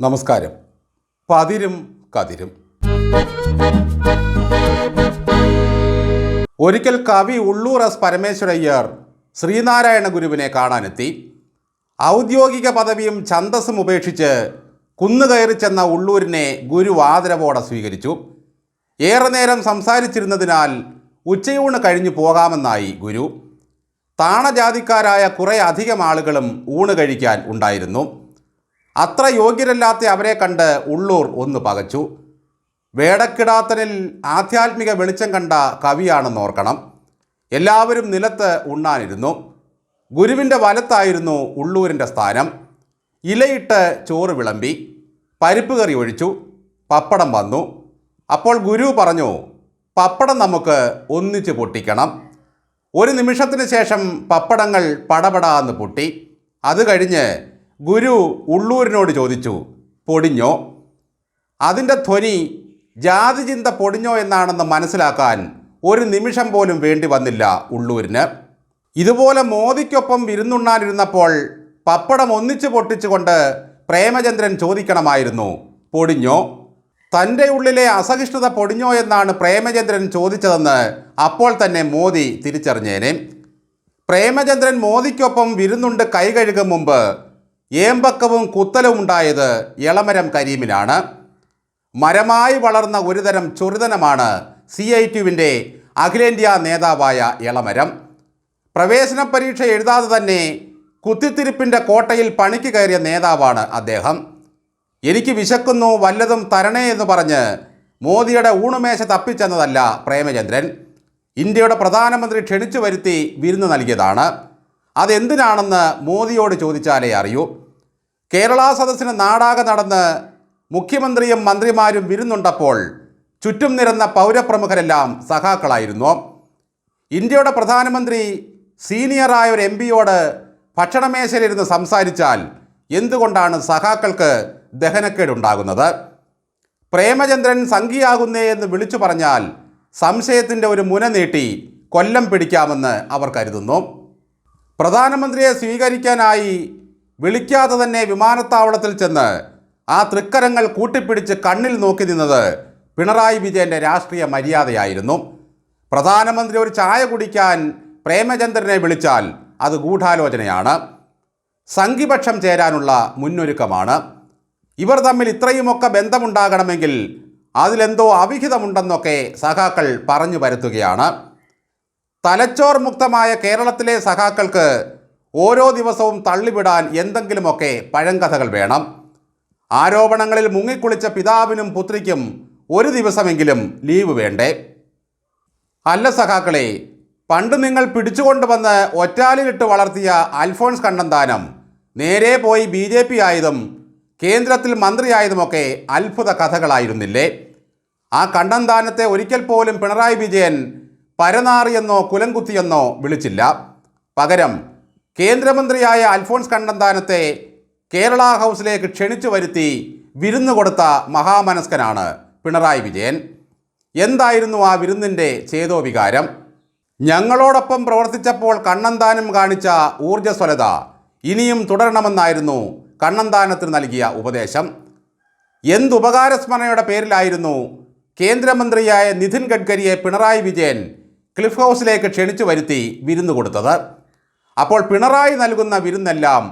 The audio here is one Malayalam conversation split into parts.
നമസ്കാരം. പതിരും കതിരും. ഒരിക്കൽ കവി ഉള്ളൂർ എസ് പരമേശ്വരയ്യർ ശ്രീനാരായണ ഗുരുവിനെ കാണാനെത്തി. ഔദ്യോഗിക പദവിയും ഛന്തസ്സും ഉപേക്ഷിച്ച് കുന്നുകയറി ചെന്ന ഉള്ളൂരിനെ ഗുരു ആദരവോടെ സ്വീകരിച്ചു. ഏറെ നേരം സംസാരിച്ചിരുന്നതിനാൽ ഉച്ചയൂണ് കഴിഞ്ഞു പോകാമെന്നായി ഗുരു. താണജാതിക്കാരായ കുറേ അധികം ആളുകളും ഊണ് കഴിക്കാൻ ഉണ്ടായിരുന്നു. അത്ര യോഗ്യരല്ലാത്ത അവരെ കണ്ട് ഉള്ളൂർ ഒന്ന് പകച്ചു. വേടക്കിടാത്തനിൽ ആധ്യാത്മിക വെളിച്ചം കണ്ട കവിയാണെന്ന് ഓർക്കണം. എല്ലാവരും നിലത്ത് ഉണ്ണാനിരുന്നു. ഗുരുവിന്റെ വലത്തായിരുന്നു ഉള്ളൂരിന്റെ സ്ഥാനം. ഇലയിട്ട് ചോറ് വിളമ്പി. പരിപ്പ് കറി ഒഴിച്ചു. പപ്പടം വന്നു. അപ്പോൾ ഗുരു പറഞ്ഞു പപ്പടം നമുക്ക് ഒന്നിച്ച് പൊട്ടിക്കണം. ഒരു നിമിഷത്തിന് ശേഷം പപ്പടങ്ങൾ പടപടാന്ന് പൊട്ടി. അത് കഴിഞ്ഞ് ഗുരു ഉള്ളൂരിനോട് ചോദിച്ചു പൊടിഞ്ഞോ? അതിന്റെ ധ്വനി ജാതി ചിന്ത പൊടിഞ്ഞോ എന്നാണെന്ന് മനസ്സിലാക്കാൻ ഒരു നിമിഷം പോലും വേണ്ടി വന്നില്ല ഉള്ളൂരിന്. ഇതുപോലെ മോദിക്കൊപ്പം വിരുന്നുണ്ണാനിരുന്നപ്പോൾ പപ്പടം ഒന്നിച്ചു പൊട്ടിച്ചുകൊണ്ട് പ്രേമചന്ദ്രൻ ചോദിക്കണമായിരുന്നു പൊടിഞ്ഞോ? തന്റെ ഉള്ളിലെ അസഹിഷ്ണുത പൊടിഞ്ഞോ എന്നാണ് പ്രേമചന്ദ്രൻ ചോദിച്ചതെന്ന് അപ്പോൾ തന്നെ മോദി തിരിച്ചറിഞ്ഞേനെ. പ്രേമചന്ദ്രൻ മോദിക്കൊപ്പം വിരുന്നുണ്ട് കൈകഴുകും മുമ്പ് ഏമ്പക്കവും കുത്തലും ഉണ്ടായത് ഇളമരം കരീമിലാണ്. മരമായി വളർന്ന ഒരുതരം ചൊറുതനമാണ് സി ഐ ടുവിന്റെ അഖിലേന്ത്യാ നേതാവായ ഇളമരം പ്രവേശന പരീക്ഷ എഴുതാതെ തന്നെ കുത്തിത്തിരിപ്പിന്റെ കോട്ടയിൽ പണിക്ക് കയറിയ നേതാവാണ് അദ്ദേഹം. എനിക്ക് വിശക്കുന്നു വല്ലതും തരണേ എന്ന് പറഞ്ഞ് മോദിയുടെ ഊണുമേശ തപ്പിച്ചെന്നതല്ല പ്രേമചന്ദ്രൻ. ഇന്ത്യയുടെ പ്രധാനമന്ത്രി ക്ഷണിച്ചു വരുത്തി വിരുന്ന് നൽകിയതാണ്. അതെന്തിനാണെന്ന് മോദിയോട് ചോദിച്ചാലേ അറിയൂ. കേരള സദസ്സിന് നാടാകെ നടന്ന് മുഖ്യമന്ത്രിയും മന്ത്രിമാരും വിരുന്നുണ്ടപ്പോൾ ചുറ്റും നിരന്ന പൗരപ്രമുഖരെല്ലാം സഖാക്കളായിരുന്നു. ഇന്ത്യയുടെ പ്രധാനമന്ത്രി സീനിയറായ ഒരു എം പിയോട് ഭക്ഷണമേശയിലിരുന്ന് സംസാരിച്ചാൽ എന്തുകൊണ്ടാണ് സഖാക്കൾക്ക് ദഹനക്കേടുണ്ടാകുന്നത്? പ്രേമചന്ദ്രൻ സംഘിയാകുന്നേ എന്ന് വിളിച്ചു പറഞ്ഞാൽ സംശയത്തിന്റെ ഒരു മുന നീട്ടി കൊല്ലം പിടിക്കാമെന്ന് അവർ കരുതുന്നു. പ്രധാനമന്ത്രിയെ സ്വീകരിക്കാനായി വിളിക്കാതെ തന്നെ വിമാനത്താവളത്തിൽ ചെന്ന് ആ തൃക്കരങ്ങൾ കൂട്ടിപ്പിടിച്ച് കണ്ണിൽ നോക്കി നിന്നത് പിണറായി വിജയന്റെ രാഷ്ട്രീയ മര്യാദയായിരുന്നു. പ്രധാനമന്ത്രി ഒരു ചായ കുടിക്കാൻ പ്രേമചന്ദ്രനെ വിളിച്ചാൽ അത് ഗൂഢാലോചനയാണ്. സംഘിപക്ഷം ചേരാനുള്ള മുന്നൊരുക്കമാണ്. ഇവർ തമ്മിൽ ഇത്രയുമൊക്കെ ബന്ധമുണ്ടാകണമെങ്കിൽ അതിലെന്തോ അവിഹിതമുണ്ടെന്നൊക്കെ സഖാക്കൾ പറഞ്ഞു പരത്തുകയാണ്. തലച്ചോർ മുക്തമായ കേരളത്തിലെ സഖാക്കൾക്ക് ഓരോ ദിവസവും തള്ളിവിടാൻ എന്തെങ്കിലുമൊക്കെ പഴങ്കഥകൾ വേണം. ആരോപണങ്ങളിൽ മുങ്ങിക്കുളിച്ച പിതാവിനും പുത്രിക്കും ഒരു ദിവസമെങ്കിലും ലീവ് വേണ്ടേ? അല്ല സഖാക്കളെ പണ്ട് നിങ്ങൾ പിടിച്ചുകൊണ്ടുവന്ന് ഒറ്റാലിലിട്ട് വളർത്തിയ അൽഫോൺസ് കണ്ണന്താനം നേരെ പോയി ബി ജെ പി ആയതും കേന്ദ്രത്തിൽ മന്ത്രിയായതുമൊക്കെ അത്ഭുത കഥകളായിരുന്നില്ലേ? ആ കണ്ണന്താനത്തെ ഒരിക്കൽ പോലും പിണറായി വിജയൻ പരനാറിയെന്നോ കുലംകുത്തിയെന്നോ വിളിച്ചില്ല. പകരം കേന്ദ്രമന്ത്രിയായ അൽഫോൺസ് കണ്ണന്താനത്തെ കേരള ഹൗസിലേക്ക് ക്ഷണിച്ചു വരുത്തി വിരുന്ന് കൊടുത്ത മഹാമനസ്കനാണ് പിണറായി വിജയൻ. എന്തായിരുന്നു ആ വിരുന്നിന്റെ ചേതോവികാരം? ഞങ്ങളോടൊപ്പം പ്രവർത്തിച്ചപ്പോൾ കണ്ണന്താനം കാണിച്ച ഊർജസ്വലത ഇനിയും തുടരണമെന്നായിരുന്നു കണ്ണന്താനത്തിന് നൽകിയ ഉപദേശം. എന്തുപകാരസ്മരണയുടെ പേരിലായിരുന്നു കേന്ദ്രമന്ത്രിയായ നിതിൻ ഗഡ്കരിയെ പിണറായി വിജയൻ ക്ലിഫ് ഹൗസിലേക്ക് ക്ഷണിച്ചു വരുത്തി വിരുന്ന് കൊടുത്തത്. അപ്പോൾ പിണറായി നൽകുന്ന വിരുന്നെല്ലാം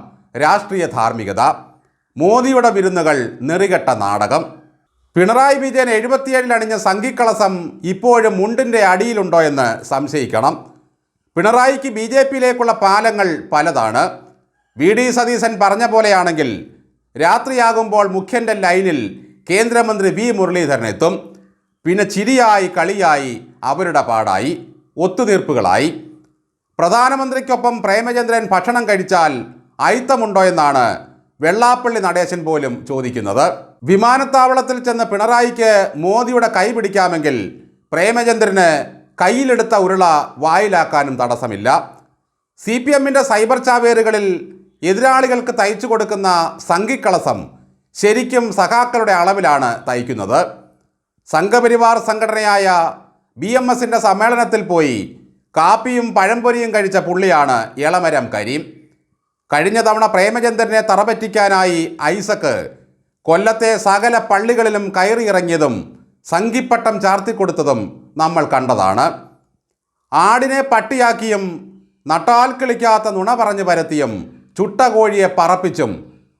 രാഷ്ട്രീയ ധാർമ്മികത മോദിയുടെ വിരുന്നുകൾ നെറികെട്ട നാടകം. പിണറായി വിജയൻ എഴുപത്തിയേഴിൽ അണിഞ്ഞ സംഘിക്കളസം ഇപ്പോഴും മുണ്ടിന്റെ അടിയിലുണ്ടോ എന്ന് സംശയിക്കണം. പിണറായിക്ക് ബി ജെ പിയിലേക്കുള്ള പാലങ്ങൾ പലതാണ്. വി ഡി സതീശൻ പറഞ്ഞ പോലെയാണെങ്കിൽ രാത്രിയാകുമ്പോൾ മുഖ്യന്റെ ലൈനിൽ കേന്ദ്രമന്ത്രി വി മുരളീധരൻ എത്തും. പിന്നെ ചിരിയായി കളിയായി അവരുടെ പാടായി. ഒത്തുതീർപ്പുകളായി. പ്രധാനമന്ത്രിക്കൊപ്പം പ്രേമചന്ദ്രൻ ഭക്ഷണം കഴിച്ചാൽ അയിത്തമുണ്ടോ എന്നാണ് വെള്ളാപ്പള്ളി നടേശൻ പോലും ചോദിക്കുന്നത്. വിമാനത്താവളത്തിൽ ചെന്ന പിണറായിക്ക് മോദിയുടെ കൈ പിടിക്കാമെങ്കിൽ പ്രേമചന്ദ്രന് കയ്യിലെടുത്ത ഉരുള വായിലാക്കാനും തടസ്സമില്ല. സി പി എമ്മിന്റെ സൈബർ ചാവേറുകളിൽ എതിരാളികൾക്ക് തയ്ച്ചു കൊടുക്കുന്ന സംഘിക്കളസം ശരിക്കും സഖാക്കളുടെ അളവിലാണ് തയ്ക്കുന്നത്. സംഘപരിവാർ സംഘടനയായ ബി എം എസിന്റെ സമ്മേളനത്തിൽ പോയി കാപ്പിയും പഴംപൊരിയും കഴിച്ച പുള്ളിയാണ് ഇളമരം കരീം. കഴിഞ്ഞ തവണ പ്രേമചന്ദ്രനെ തറപറ്റിക്കാനായി ഐസക്ക് കൊല്ലത്തെ സകല പള്ളികളിലും കയറിയിറങ്ങിയതും സംഘിപ്പട്ടം ചാർത്തിക്കൊടുത്തതും നമ്മൾ കണ്ടതാണ്. ആടിനെ പട്ടിയാക്കിയും നട്ടാൽ കിളിക്കാത്ത നുണ പറഞ്ഞു പരത്തിയും ചുട്ട കോഴിയെ പറപ്പിച്ചും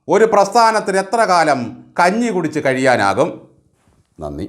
ഒരു പ്രസ്ഥാനത്തിന് എത്ര കാലം കഞ്ഞി കുടിച്ച് കഴിയാനാകും? നന്ദി.